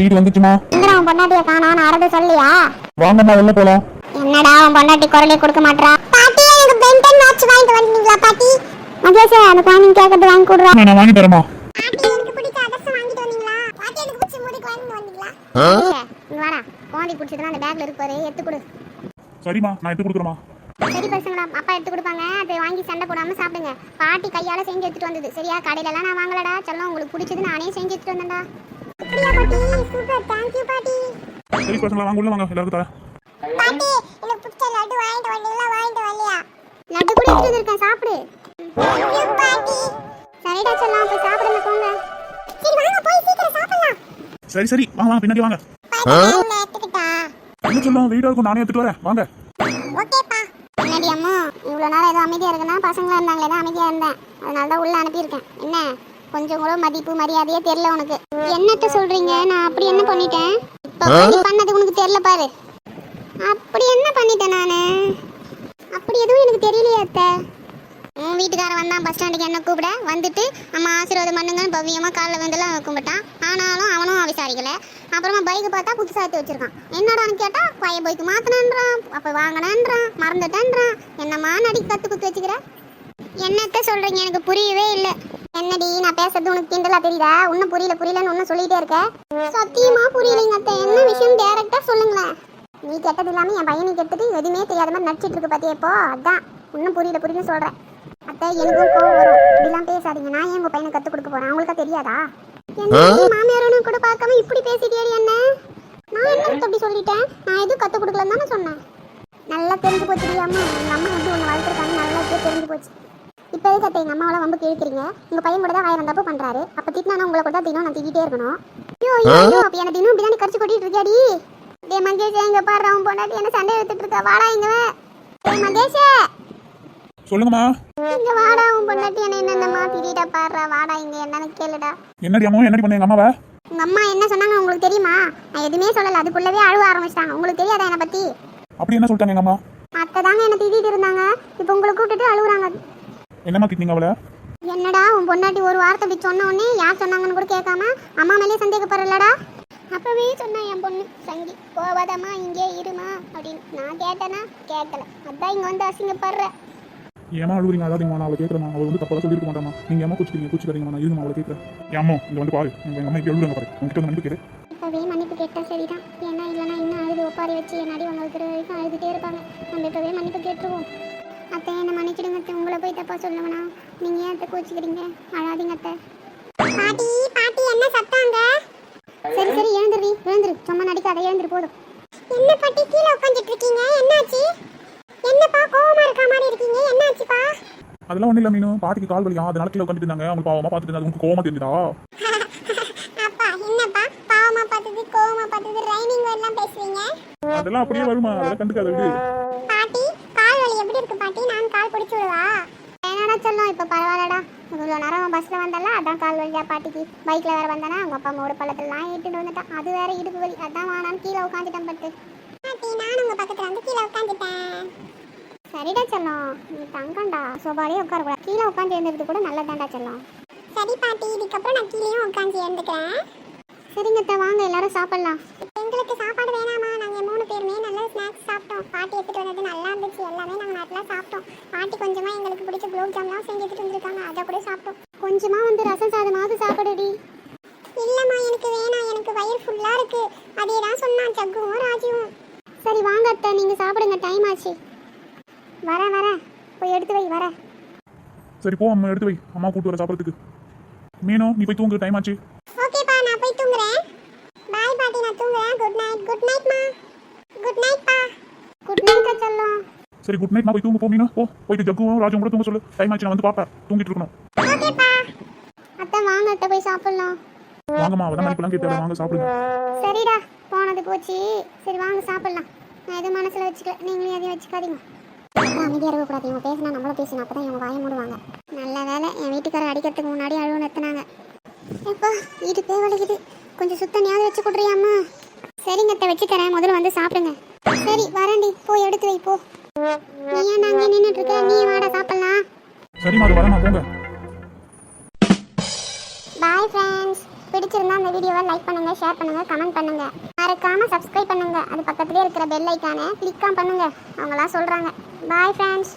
வீடு வந்துச்சுமா? என்னடா அவன் பொண்டாட்டிய காணா நான் அறத சொல்லியா? வாங்கம்மா வெளில போலாம். என்னடா அவன் பொண்டாட்டி குரலே கொடுக்க மாட்டா பாட்டி எனக்கு பென்டன் வாட்ச் வாங்கிட்டு வந்தீங்களா பாட்டி? மகேஷ் அந்த குழந்தைங்க கேட்கறது வாங்கி கொடுறா. நான் வாங்கி தரேம்மா. பாட்டி எனக்கு பிடிச்ச அதர்சம் வாங்கிட்டு வந்தீங்களா? பாட்டி எனக்கு பிடிச்ச முடி வாங்கிட்டு வந்தீங்களா? இங்க வாடா. குழந்தை பிடிச்சதுன்னா அந்த பேக்ல இருக்கு பாரு எடுத்து கொடு. சரிம்மா நான் எடுத்து கொடுக்குறேம்மா. சரி பசங்களா அப்பா எடுத்து கொடுப்பாங்க. அதை வாங்கி சண்டை போடாம சாப்பிடுங்க. பாட்டி கையால செஞ்சு எடுத்துட்டு வந்தது. சரியா? கடையில எல்லாம் நான் வாங்கலடா. செல்லம் உங்களுக்கு பிடிச்சது நானே செஞ்சு எடுத்துட்டு வந்தேன்டா. பாட்டி சூப்பர் தேங்க் யூ பாட்டி சரி பசங்களா வாங்க உள்ள வாங்க எல்லாருக்கும் தரேன். பாட்டி எனக்கு பிடிச்ச லட்டு வாங்கிட்டு வந்தீங்களா வாங்கிட்டு வரலையா லட்டு கூட எடுத்து சாப்பிடு பாட்டி சரிடா போய் சாப்பிடுங்க போங்க சரி வாங்க போய் சீக்கிரம் சாப்பிடலாம் சரி சரி வாங்க வாங்க பின்னாடி வாங்க. பாட்டி என்ன சொல்லும்? இருக்கும் நானே எடுத்துட்டு வரேன். வாங்க. ஓகேப்பா என்னடி அம்மா இவ்வளோ நேரம் ஏதோ அமைதியாக இருக்குன்னா பசங்களாம் இருந்தாங்களே தான் அமைதியாக இருந்தேன். அதனால தான் உள்ளே அனுப்பியிருக்கேன். என்ன? கொஞ்சம் கூட மதிப்பு மரியாதையே தெரியல உனக்கு. என்னத்த சொல்றீங்க? நான் அப்படி என்ன பண்ணிட்டேன்? இப்போ பண்ணது உனக்கு தெரியல பாரு. அப்படி என்ன பண்ணிட்டேன் நான்? அப்படி எதுவும் எனக்கு தெரியலையே அத்தை. உன் வீட்டுக்காரன் வந்தான் பஸ் ஸ்டாண்டுக்கு என்ன கூப்பிட? வந்துட்டு அம்மா ஆசீர்வாதம் பண்ணுங்கன்னு பவ்யமாக காலில் வந்துலாம் கும்பிட்டான். ஆனாலும் அவனும் விசாரிக்கல. அப்புறமா பைக்கு பார்த்தா புதுசாக எடுத்து வச்சிருக்கான். என்னடான்னு கேட்டால் பையன் பைக்கு மாற்றினான்றான் அப்போ வாங்கினான்றான். மறந்துட்டேன்றான். என்னம்மா நடி கற்று குத்து வச்சுக்கிற? என்னத்த சொல்கிறீங்க எனக்கு புரியவே இல்லை. என்னடி நான் பேசுறது உனக்கு கிண்டலா தெரியுதா? இன்னும் புரியல புரியலன்னு ஒன்றும் சொல்லிட்டே இருக்க. சத்தியமா புரியலைங்க அத்தை. என்ன விஷயம்? டேரக்டாக சொல்லுங்களேன். நீ கெட்டது இல்லாமல் என் பையனை கெட்டது எதுவுமே தெரியாத மாதிரி நடிச்சிட்டு இருக்கு பாத்தியா இப்போ? அதான். இன்னும் புரியல புரியல சொல்கிறேன் அத்தை எனக்கும் கோவம் வரும். இப்படிலாம் பேசாதீங்க. நான் ஏன் உங்க பையனை கற்றுக் கொடுக்க போறேன்? அவங்களுக்கா தெரியாதா? மாமியாரனும் கூட பார்க்காம இப்படி பேசிட்டியடி என்ன? நான் என்ன அப்படி சொல்லிட்டேன்? நான் எதுவும் கற்றுக் கொடுக்கலன்னு தானே சொன்னேன். நல்லா தெரிஞ்சு போச்சு அம்மா. எங்கள் அம்மா வந்து உன்னை வளர்த்துருக்காங்க. நல்லா தெரிஞ்சு போச்சு. இப்போ எதுக்கு அத்தை எங்கள் அம்மாவெல்லாம் ரொம்ப கேட்குறீங்க. உங்கள் பையன் கூட தான் ஆயிரம் தப்பு பண்ணுறாரு அப்போ திட்டினா உங்களை கூட தான் தினம் நான் திட்டிகிட்டே இருக்கணும். ஐயோ ஐயோ அப்போ என்ன தினம் இப்படி கடிச்சு கொட்டிட்டு இருக்கியாடி? டே மகேஷ் எங்க பாரு அவன் பொண்டாட்டி என்ன சண்டை எடுத்துட்டு இருக்கா? வாடா இங்க வா. டேய் மகேஷ். சொல்லுங்கம்மா. இங்க வாடா உன் பொண்டாட்டி என்ன என்னென்னமா திடீடா பாடுறா வாடா இங்க என்னன்னு கேளுடா. என்னடி அம்மா என்னடி பண்ண எங்க அம்மாவை? உங்க அம்மா என்ன சொன்னாங்க உங்களுக்கு தெரியுமா? நான் எதுவுமே சொல்லல. அதுக்குள்ளவே அழுவ ஆரம்பிச்சிட்டாங்க. உங்களுக்கு தெரியாதா என்னை பத்தி? அப்படி என்ன சொல்லிட்டாங்க எங்க அம்மா? அத்தை தாங்க என்ன திட்டிட்டு இருந்தாங்க. இப்போ உங்களை கூப்பிட்டுட்டு அழுகுறாங்க என்னம்மா திட்டிங்க அவளை? என்னடா உன் பொண்டாட்டி ஒரு வார்த்தை இப்படி சொன்ன உடனே யார் சொன்னாங்கன்னு கூட கேட்காம அம்மா மேலே சந்தேகப்படுறலடா அப்பவே சொன்னா என் பொண்ணு சங்கி போவாதம்மா இங்கே இருமா அப்படின்னு. நான் கேட்டேனா? கேட்கல. அதான் இங்க வந்து அசிங்கப்படுற. ஏமா அழுகுறீங்க? அதாதீங்கம்மா நான் அவளை கேட்குறேன் அவள் வந்து தப்பாக சொல்லியிருக்க மாட்டாமா நீங்க ஏமா குச்சிக்கிறீங்க? குச்சிக்கிறீங்க நான் இருமா அவளை கேட்குறேன். ஏமா இங்க வந்து பாரு. உங்க எங்க அம்மா இப்படி எழுதுங்க பாரு. உங்ககிட்ட வந்து மன்னிப்பு இப்பவே மன்னிப்பு கேட்டா சரிதான். ஏன்னா இல்லைன்னா இன்னும் அழுது ஒப்பாரி வச்சு என்னாடி இருக்கிற வரைக்கும் அழுதுட்டே இருப்பாங்க. நம்ம இப்பவே மன்னிப்பு கேட்டுருவோம். அத்தை என்ன மன்னிச்சிடுங்க அத்தை. உங்களை போய் தப்பா சொல்லுவேனா நீங்க ஏன் அத்தை கோச்சிக்கிறீங்க? அழாதீங்க அத்தை. பாட்டி பாட்டி என்ன சத்தாங்க சரி சரி எழுந்துருவி எழுந்துரு. சும்மா நடிக்காத எழுந்துரு போதும். என்ன பாட்டி கீழே உட்காந்துட்டு இருக்கீங்க என்னாச்சு? என்னப்பா கோவமா இருக்க மாதிரி இருக்கீங்க? என்னாச்சுப்பா? அதெல்லாம் ஒன்றும் இல்லை மீனும் பாட்டிக்கு கால் வலியா? அதனால கீழே உட்காந்துட்டு இருந்தாங்க. அவங்க பாவமா பார்த்துட்டு இருந்தாங்க. உங்களுக்கு கோவமா தெரியுதா அப்பா என்னப்பா? பாவமா பார்த்தது கோவமா பார்த்தது ரைனிங் எல்லாம் பேசுவீங்க? அதெல்லாம் அப்படியே வருமா? அதெல்லாம் கண்டுக்காத விடு. கால் பிடிச்சு விடுவா என்னடா சொல்லும் இப்போ பரவாயில்லடா. இவ்வளோ நேரம் பஸ்ஸில் வந்தல அதான் கால் வலியா பாட்டிக்கு பைக்கில் வேற வந்தானா அவங்க அப்பா மூடு பள்ளத்துலாம் ஏற்றிட்டு வந்துட்டான். அது வேற இடுப்பு வலி. அதான் வானான்னு கீழே உட்காந்துட்டேன் பட்டு. பாட்டி நான் உங்க பக்கத்தில் வந்து கீழே உட்காந்துட்டேன். சரிடா செல்லம். நீ தங்கண்டா சோபாலே உட்காரக்கூடாது. கீழே உட்காந்து எழுந்திருது கூட நல்லதாண்டா செல்லம். சரி பாட்டி இதுக்கப்புறம் நான் கீழேயும் உட்காந்து எழுந்துக்கிறேன். சரிங்க அத்தை வாங்க எல்லாரும் சாப்பிடலாம். எங்களுக்கு சாப்பாடு வேணாமா? நாங்கள் மூணு பேருமே நல்ல ஸ்நாக்ஸ் சாப்பிட்டோம். பாட்டி எடுத்துகிட்டு வந்தது நல்லா இருந்துச்சு. எல்லாமே நாங்கள் நல்லா சாப்பிட்டோம். பாட்டி கொஞ்சமாக எங்களுக்கு பிடிச்ச குலோப் ஜாம்லாம் செஞ்சு எடுத்துட்டு வந்திருக்காங்க. அதை கூட சாப்பிட்டோம். கொஞ்சமாக வந்து ரசம் சாதமாவது சாப்பிடுடி. இல்லைம்மா எனக்கு வேணாம். எனக்கு வயிறு ஃபுல்லாக இருக்குது அதே தான் சொன்னான் ஜக்குவும் ராஜுவும். சரி வாங்க அத்தை. நீங்கள் சாப்பிடுங்க. டைம் ஆச்சு. வரேன் வரேன் போய் எடுத்து வை வரேன் சரி போ அம்மா எடுத்து வை. அம்மா கூட்டு வர சாப்பிட்றதுக்கு. மீனோ நீ போய் தூங்குற. டைம் ஆச்சு ஓகேப்பா நான் போய் தூங்குறேன் பாய் பாட்டி நான் தூங்குறேன் குட் நைட் குட் நைட் மா குட் நைட் பா குட் நைட் செல்லம் சரி குட் நைட் நான் போய் தூங்க போ மீனா. போ போயிட்டு ஜக்குவும் ராஜுவும் கூட தூங்க சொல்லு. டைம் ஆச்சு நான் வந்து பார்ப்பேன் தூங்கிட்டு இருக்கணும். அத்தை வாங்க அத்தை போய் சாப்பிடலாம். வாங்கம்மா அவதான் மணிக்கெல்லாம் கேட்டாரு வாங்க சாப்பிடுங்க. சரிடா போனது போச்சு. சரி வாங்க சாப்பிடலாம். நான் எதுவும் மனசுல வச்சுக்கல. நீங்களும் எதையும் வச்சுக்காதீங்க. அமைதியாக இருக்கக்கூடாது. இவங்க பேசினா நம்மளும் பேசணும் அப்போ தான் இவங்க வாய மூடுவாங்க. நல்ல வேலை என் வீட்டுக்காரர் அடிக்கிறதுக்கு முன்னாடி அழுவு நிறுத்தினாங்க இப்போ வீட்டுக்கே வலிக்குது. கொஞ்சம் சுத்தனையாவது வச்சு கொடுறியாம்மா? சரிங்க அத்தை வச்சு தரேன். முதல்ல வந்து சாப்பிடுங்க. சரி வரேன்டி. போய் எடுத்து வை போ. நீ ஏன் நின்றுட்டு இருக்க நீ வாடா சாப்பிடலாம். போங்க. பாய் ஃப்ரெண்ட்ஸ் பிடிச்சிருந்தா அந்த வீடியோவை லைக் பண்ணுங்க ஷேர் பண்ணுங்க கமெண்ட் பண்ணுங்க. மறக்காம சப்ஸ்கிரைப் பண்ணுங்க. அது பக்கத்துலேயே இருக்கிற பெல் ஐக்கானை கிளிக்காம பண்ணுங்க. அவங்களாம் சொல்றாங்க. Bye friends